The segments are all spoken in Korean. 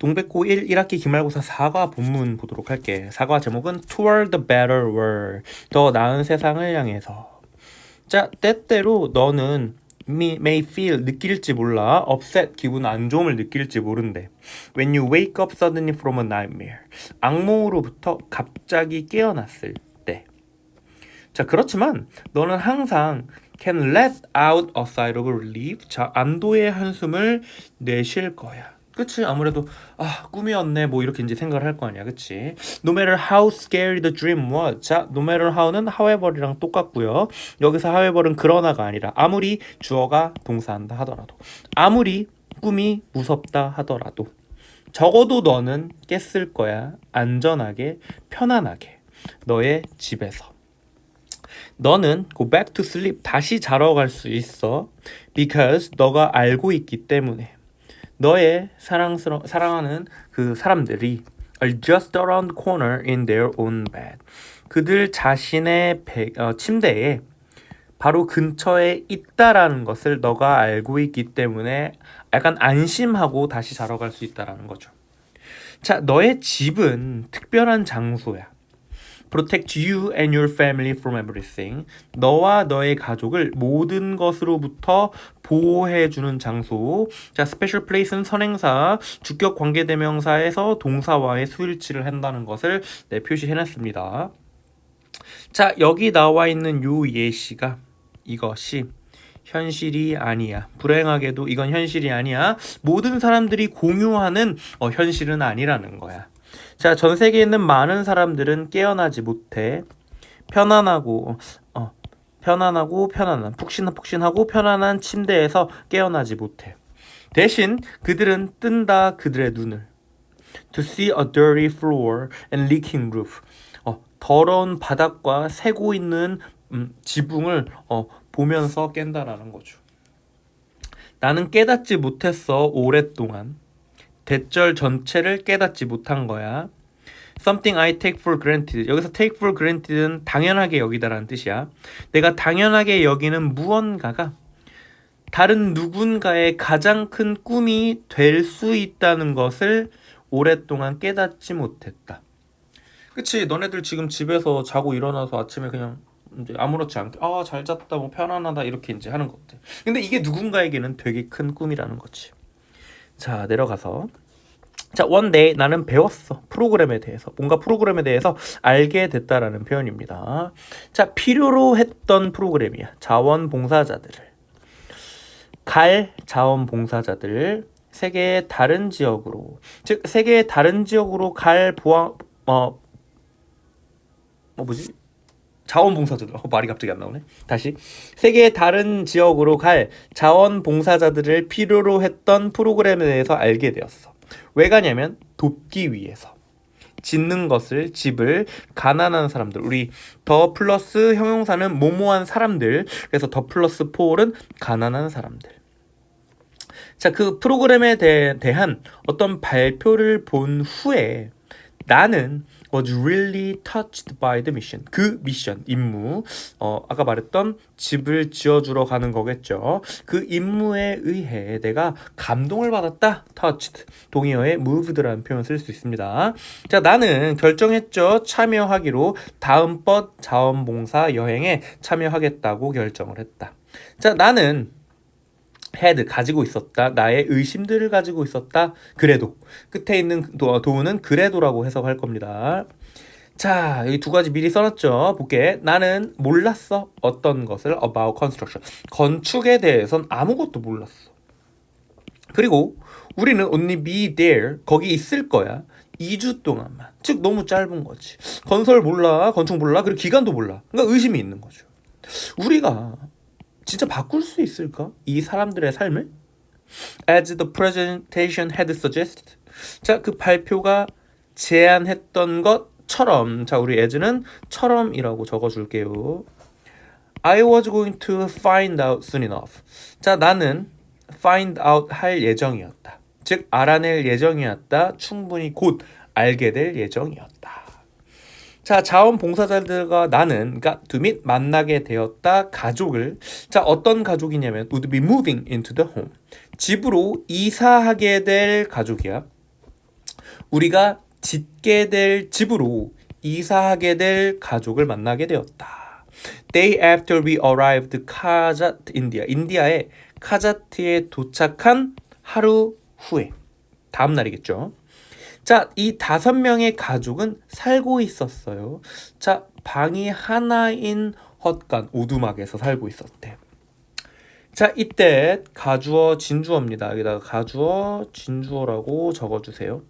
동백고 1 1학기 기말고사 사과 본문 보도록 할게. 사과 제목은 Toward the Better World. 더 나은 세상을 향해서. 자, 때때로 너는 may feel 느낄지 몰라 upset 기분 안 좋음을 느낄지 모른대. When you wake up suddenly from a nightmare. 악몽으로부터 갑자기 깨어났을 때. 자, 그렇지만 너는 항상 can let out a sigh of relief. 자, 안도의 한숨을 내쉴 거야. 그치? 아무래도 아 꿈이었네 뭐 이렇게 이제 생각을 할 거 아니야. 그치? No matter how scary the dream was. 자 no matter how는 however이랑 똑같고요. 여기서 however은 그러나가 아니라 아무리 주어가 동사한다 하더라도 아무리 꿈이 무섭다 하더라도 적어도 너는 깼을 거야. 안전하게 편안하게 너의 집에서. 너는 go back to sleep 다시 자러 갈 수 있어. Because 너가 알고 있기 때문에 너의 사랑스러 사랑하는 그 사람들이 are just around the corner in their own bed. 그들 자신의 배, 어, 침대에 바로 근처에 있다라는 것을 너가 알고 있기 때문에 약간 안심하고 다시 자러 갈 수 있다라는 거죠. 자, 너의 집은 특별한 장소야. Protect you and your family from everything. 너와 너의 가족을 모든 것으로부터 보호해주는 장소. 자, special place는 선행사, 주격 관계대명사에서 동사와의 수일치를 한다는 것을 네, 표시해놨습니다. 자, 여기 나와 있는 요 예시가 이것이 현실이 아니야. 불행하게도 이건 현실이 아니야. 모든 사람들이 공유하는 어, 현실은 아니라는 거야. 자, 전 세계에 있는 많은 사람들은 깨어나지 못해 편안하고 어, 편안하고 편안한 푹신한 푹신하고 편안한 침대에서 깨어나지 못해. 대신 그들은 뜬다 그들의 눈을 to see a dirty floor and leaking roof. 어, 더러운 바닥과 새고 있는 음, 지붕을 어, 보면서 깬다라는 거죠. 나는 깨닫지 못했어 오랫동안. 대절 전체를 깨닫지 못한 거야. Something I take for granted. 여기서 take for granted는 당연하게 여기다라는 뜻이야. 내가 당연하게 여기는 무언가가 다른 누군가의 가장 큰 꿈이 될 수 있다는 것을 오랫동안 깨닫지 못했다. 그치? 너네들 지금 집에서 자고 일어나서 아침에 그냥 이제 아무렇지 않게 아 잘 잤다 뭐 편안하다 이렇게 이제 하는 것들. 근데 이게 누군가에게는 되게 큰 꿈이라는 거지. 자 내려가서. 자 one 나는 배웠어. 프로그램에 대해서. 뭔가 프로그램에 대해서 알게 됐다라는 표현입니다. 자 필요로 했던 프로그램이야. 자원봉사자들을 갈 자원봉사자들. 세계의 다른 지역으로. 즉 세계의 다른 지역으로 갈 보안 어, 어 뭐지 자원봉사자들. 어, 말이 갑자기 안 나오네. 다시. 세계의 다른 지역으로 갈 자원봉사자들을 필요로 했던 프로그램에 대해서 알게 되었어. 왜 가냐면 돕기 위해서. 짓는 것을 집을 가난한 사람들 우리 더 플러스 형용사는 모모한 사람들 그래서 더 플러스 폴은 가난한 사람들. 자 그 프로그램에 대, 대한 어떤 발표를 본 후에 나는 was really touched by the mission. 그 미션, 임무, 어, 아까 말했던 집을 지어주러 가는 거겠죠. 그 임무에 의해 내가 감동을 받았다. touched. 동의어에 moved라는 표현을 쓸수 있습니다. 자, 나는 결정했죠. 참여하기로 다음번 자원봉사 여행에 참여하겠다고 결정을 했다. 자, 나는 had 가지고 있었다. 나의 의심들을 가지고 있었다. 그래도 끝에 있는 도, 도우는 그래도라고 해석할 겁니다. 자, 여기 두 가지 미리 써놨죠. 볼게. 나는 몰랐어. 어떤 것을 about construction. 건축에 대해선 아무것도 몰랐어. 그리고 우리는 only be there. 거기 있을 거야. 2주 동안만. 즉 너무 짧은 거지. 건설 몰라. 건축 몰라. 그리고 기간도 몰라. 그러니까 의심이 있는 거죠. 우리가 진짜 바꿀 수 있을까? 이 사람들의 삶을? As the presentation had suggested. 자, 그 발표가 제안했던 것처럼. 자, 우리 as는 처럼이라고 적어줄게요. I was going to find out soon enough. 자, 나는 find out 할 예정이었다. 즉, 알아낼 예정이었다. 충분히 곧 알게 될 예정이었다. 자, 자원봉사자들과 나는 그러니까 to meet 만나게 되었다 가족을 자, 어떤 가족이냐면 would be moving into the home. 집으로 이사하게 될 가족이야. 우리가 짓게 될 집으로 이사하게 될 가족을 만나게 되었다. Day after we arrived 카자트 인디아 인디아의 카자트에 도착한 하루 후에 다음 날이겠죠. 자, 이 다섯 명의 가족은 살고 있었어요. 자, 방이 하나인 헛간 오두막에서 살고 있었대. 자, 이때 가주어 진주어입니다. 여기다가 가주어 진주어라고 적어주세요.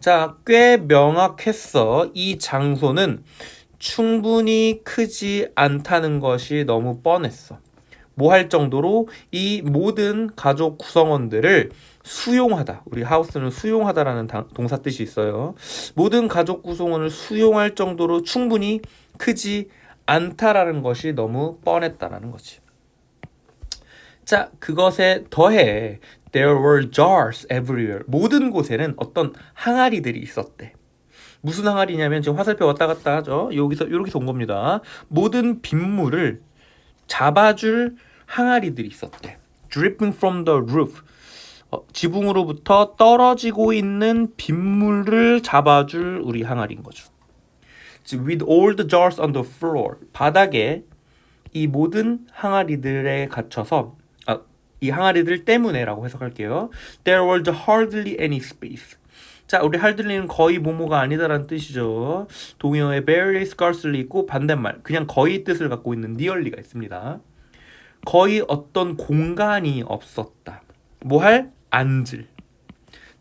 자, 꽤 명확했어. 이 장소는 충분히 크지 않다는 것이 너무 뻔했어. 뭐 할 정도로 이 모든 가족 구성원들을 수용하다. 우리 하우스는 수용하다라는 당- 동사 뜻이 있어요. 모든 가족 구성원을 수용할 정도로 충분히 크지 않다라는 것이 너무 뻔했다라는 거지. 자, 그것에 더해 there were jars everywhere. 모든 곳에는 어떤 항아리들이 있었대. 무슨 항아리냐면 지금 화살표 왔다 갔다 하죠. 여기서 여기서 온 겁니다. 모든 빗물을 잡아줄 항아리들이 있었대. dripping from the roof. 어, 지붕으로부터 떨어지고 있는 빗물을 잡아줄 우리 항아리인 거죠. 즉, with all the jars on the floor. 바닥에 이 모든 항아리들에 갇혀서 아, 이 항아리들 때문에라고 해석할게요. There was hardly any space. 자, 우리 hardly는 거의 뭐뭐가 아니다라는 뜻이죠. 동의어에 barely, scarcely 있고 반대말 그냥 거의 뜻을 갖고 있는 nearly가 있습니다. 거의 어떤 공간이 없었다. 뭐 할? 앉을.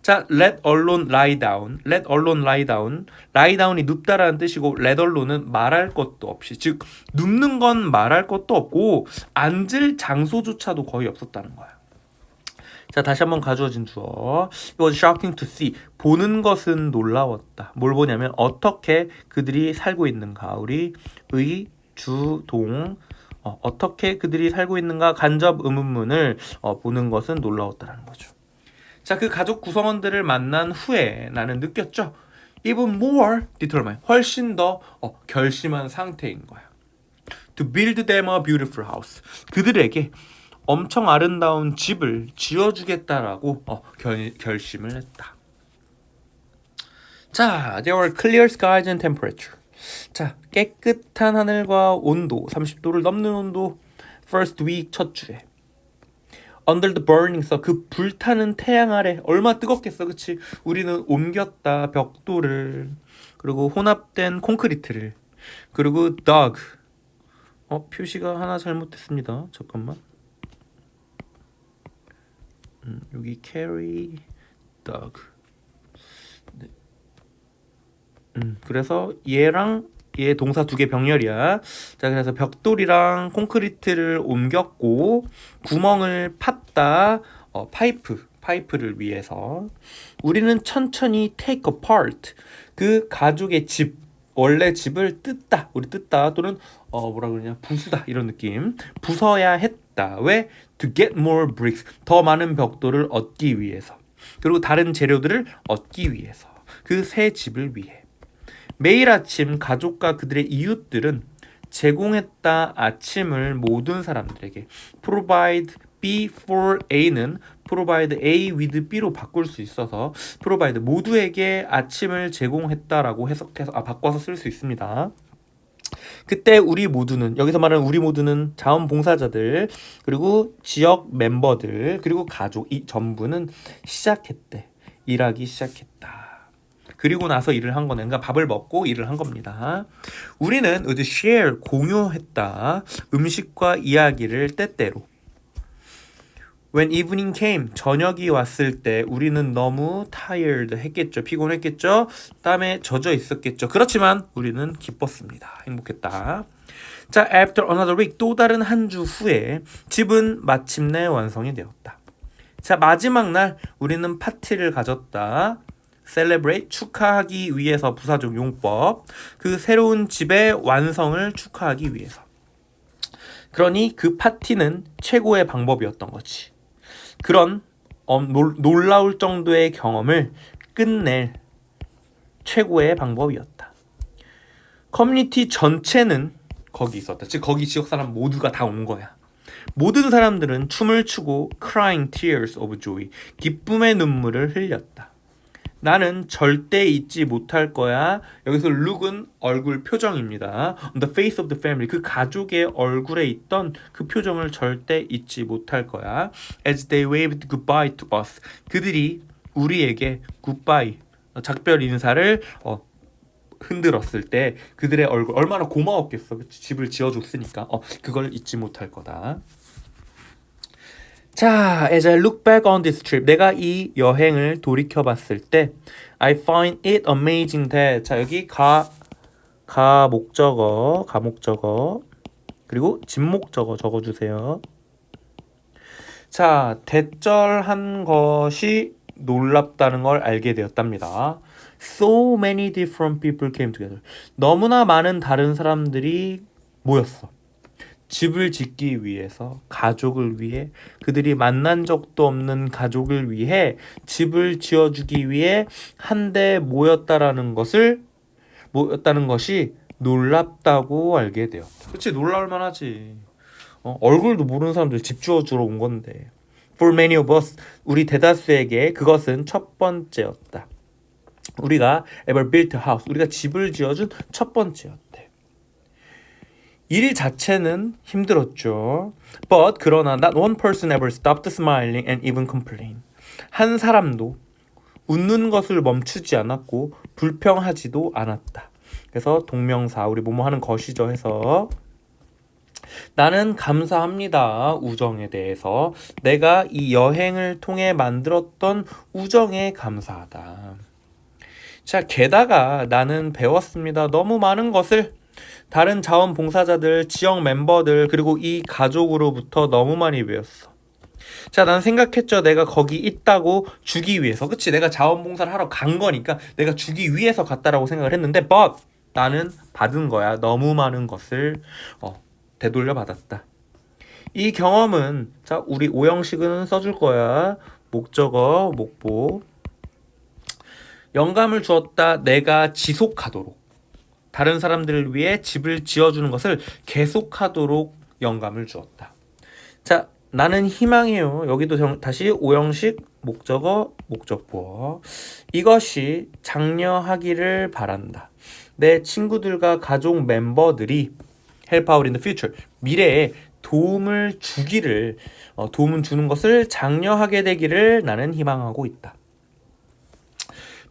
자, let alone lie down. let alone lie down. lie down이 눕다라는 뜻이고 let alone은 말할 것도 없이 즉 눕는 건 말할 것도 없고 앉을 장소조차도 거의 없었다는 거야. 자, 다시 한번 가져진 주어. Was shocking to see. 보는 것은 놀라웠다. 뭘 보냐면 어떻게 그들이 살고 있는가. 우리 의, 주, 동 어, 어떻게 그들이 살고 있는가 간접 의문문을 어, 보는 것은 놀라웠다라는 거죠. 자, 그 가족 구성원들을 만난 후에 나는 느꼈죠. Even more determined. 훨씬 더 어, 결심한 상태인 거야. To build them a beautiful house. 그들에게 엄청 아름다운 집을 지어주겠다라고 어, 결, 결심을 했다. 자, there were clear skies and temperature. 자, 깨끗한 하늘과 온도, 30도를 넘는 온도, first week 첫 주에. Under the burning sun, 그 불타는 태양 아래 얼마 뜨겁겠어, 그치? 우리는 옮겼다 벽돌을, 그리고 혼합된 콘크리트를, 그리고 dug. 어, 표시가 하나 잘못됐습니다. 잠깐만. 음, 여기 carry, dug. 네. 음, 그래서 얘랑 얘 동사 두 개 병렬이야. 자, 그래서 벽돌이랑 콘크리트를 옮겼고 구멍을 팠다. 어, 파이프, 파이프를 위해서 우리는 천천히 take apart 그 가족의 집 원래 집을 뜯다. 우리 뜯다 또는 어 뭐라 그러냐 부수다 이런 느낌. 부숴야 했다. 왜? To get more bricks. 더 많은 벽돌을 얻기 위해서. 그리고 다른 재료들을 얻기 위해서. 그 새 집을 위해. 매일 아침 가족과 그들의 이웃들은 제공했다 아침을 모든 사람들에게 provide B for A는 provide A with B로 바꿀 수 있어서 provide 모두에게 아침을 제공했다라고 해석해서 아 바꿔서 쓸 수 있습니다. 그때 우리 모두는 여기서 말하는 우리 모두는 자원봉사자들 그리고 지역 멤버들 그리고 가족 이 전부는 시작했대 일하기 시작했다. 그리고 나서 일을 한 거는 그러니까 밥을 먹고 일을 한 겁니다. 우리는 이제 share 공유했다. 음식과 이야기를 때때로. When evening came, 저녁이 왔을 때 우리는 너무 tired 했겠죠. 피곤했겠죠. 땀에 젖어 있었겠죠. 그렇지만 우리는 기뻤습니다. 행복했다. 자, after another week, 또 다른 한 주 후에 집은 마침내 완성이 되었다. 자, 마지막 날 우리는 파티를 가졌다. Celebrate 축하하기 위해서 부사적 용법 그 새로운 집의 완성을 축하하기 위해서. 그러니 그 파티는 최고의 방법이었던 거지. 그런 어, 놀, 놀라울 정도의 경험을 끝낼 최고의 방법이었다. 커뮤니티 전체는 거기 있었다. 즉 거기 지역 사람 모두가 다 온 거야. 모든 사람들은 춤을 추고 crying tears of joy 기쁨의 눈물을 흘렸다 나는 절대 잊지 못할 거야. 여기서 look은 얼굴 표정입니다. The face of the family. 그 가족의 얼굴에 있던 그 표정을 절대 잊지 못할 거야. As they waved goodbye to us. 그들이 우리에게 goodbye 어, 작별 인사를 어, 흔들었을 때 그들의 얼굴 얼마나 고마웠겠어. 그치? 집을 지어줬으니까. 어, 그걸 잊지 못할 거다. 자, as I look back on this trip, 내가 이 여행을 돌이켜 봤을 때, I find it amazing that, 자, 여기 가, 가 목적어, 가 목적어, 그리고 집 목적어 적어주세요. 자, 대절한 것이 놀랍다는 걸 알게 되었답니다. So many different people came together. 너무나 많은 다른 사람들이 모였어. 집을 짓기 위해서 가족을 위해 그들이 만난 적도 없는 가족을 위해 집을 지어주기 위해 한데 모였다라는 것을 모였다는 것이 놀랍다고 알게 되었다. 그렇지 놀랄 만 하지. 어, 얼굴도 모르는 사람들 집 지어주러 온 건데. For many of us, 우리 대다수에게 그것은 첫 번째였다. 우리가 ever built house, 우리가 집을 지어준 첫 번째였대. 일 자체는 힘들었죠. But 그러나 not one person ever stopped smiling and even complain. 한 사람도 웃는 것을 멈추지 않았고 불평하지도 않았다. 그래서 동명사 우리 뭐뭐 하는 것이죠 해서 나는 감사합니다. 우정에 대해서 내가 이 여행을 통해 만들었던 우정에 감사하다. 자, 게다가 나는 배웠습니다. 너무 많은 것을 다른 자원봉사자들, 지역 멤버들, 그리고 이 가족으로부터 너무 많이 배웠어. 자, 난 생각했죠. 내가 거기 있다고 주기 위해서. 그치? 내가 자원봉사를 하러 간 거니까 내가 주기 위해서 갔다라고 생각을 했는데, but 나는 받은 거야. 너무 많은 것을 어, 되돌려 받았다. 이 경험은 자, 우리 오형식은 써줄 거야. 목적어, 목보. 영감을 주었다. 내가 지속하도록. 다른 사람들을 위해 집을 지어주는 것을 계속하도록 영감을 주었다. 자, 나는 희망해요. 여기도 정, 다시 오형식 목적어 목적보어. 이것이 장려하기를 바란다. 내 친구들과 가족 멤버들이 help out 미래에 도움을 주기를 어, 도움을 주는 것을 장려하게 되기를 나는 희망하고 있다.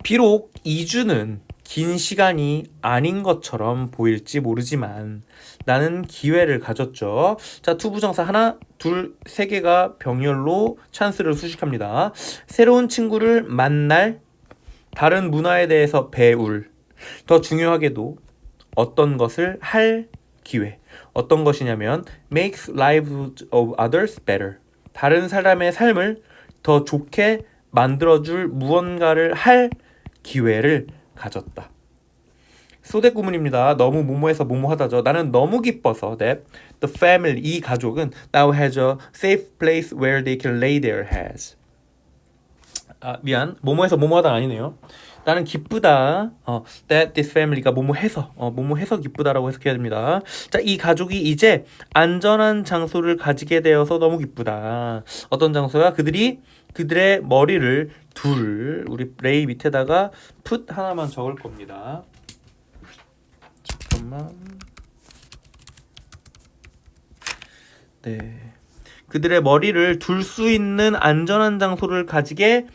비록 2주는 긴 시간이 아닌 것처럼 보일지 모르지만 나는 기회를 가졌죠. 자, 투부정사 하나, 둘, 세 개가 병렬로 찬스를 수식합니다. 새로운 친구를 만날, 다른 문화에 대해서 배울, 더 중요하게도 어떤 것을 할 기회. 어떤 것이냐면 makes lives of others better. 다른 사람의 삶을 더 좋게 만들어줄 무언가를 할 기회를 가졌다. 소대 구문입니다. 너무 뭐뭐해서 뭐뭐하다죠. 나는 너무 기뻐서 that the family 이 가족은 now has a safe place where they can lay their heads. 아 미안 뭐뭐해서 뭐뭐하다 아니네요. 나는 기쁘다. 어, that this family가 뭐뭐해서 어, 뭐뭐해서 기쁘다라고 해석해야 됩니다. 자, 이 가족이 이제 안전한 장소를 가지게 되어서 너무 기쁘다. 어떤 장소야? 그들이 그들의 머리를 둘 우리 레이 밑에다가 풋 하나만 적을 겁니다. 잠깐만. 네. 그들의 머리를 둘 수 있는 안전한 장소를 가지게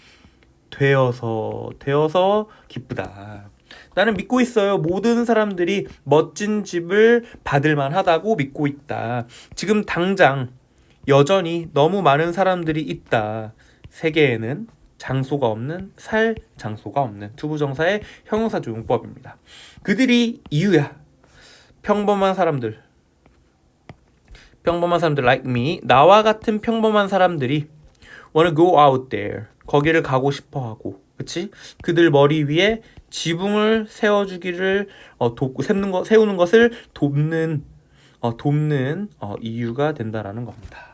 되어서 되어서 기쁘다. 나는 믿고 있어요. 모든 사람들이 멋진 집을 받을 만하다고 믿고 있다. 지금 당장 여전히 너무 많은 사람들이 있다. 세계에는 장소가 없는 살 장소가 없는 투부정사의 형용사 조 용법입니다. 그들이 이유야. 평범한 사람들. 평범한 사람들 like me 나와 같은 평범한 사람들이 wanna go out there 거기를 가고 싶어 하고 그치 그들 머리 위에 지붕을 세워주기를 어, 돕고 세우는 거 세우는 것을 돕는 어, 돕는 어, 이유가 된다라는 겁니다.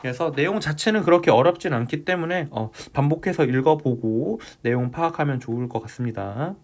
그래서 내용 자체는 그렇게 어렵진 않기 때문에 어, 반복해서 읽어보고 내용 파악하면 좋을 것 같습니다.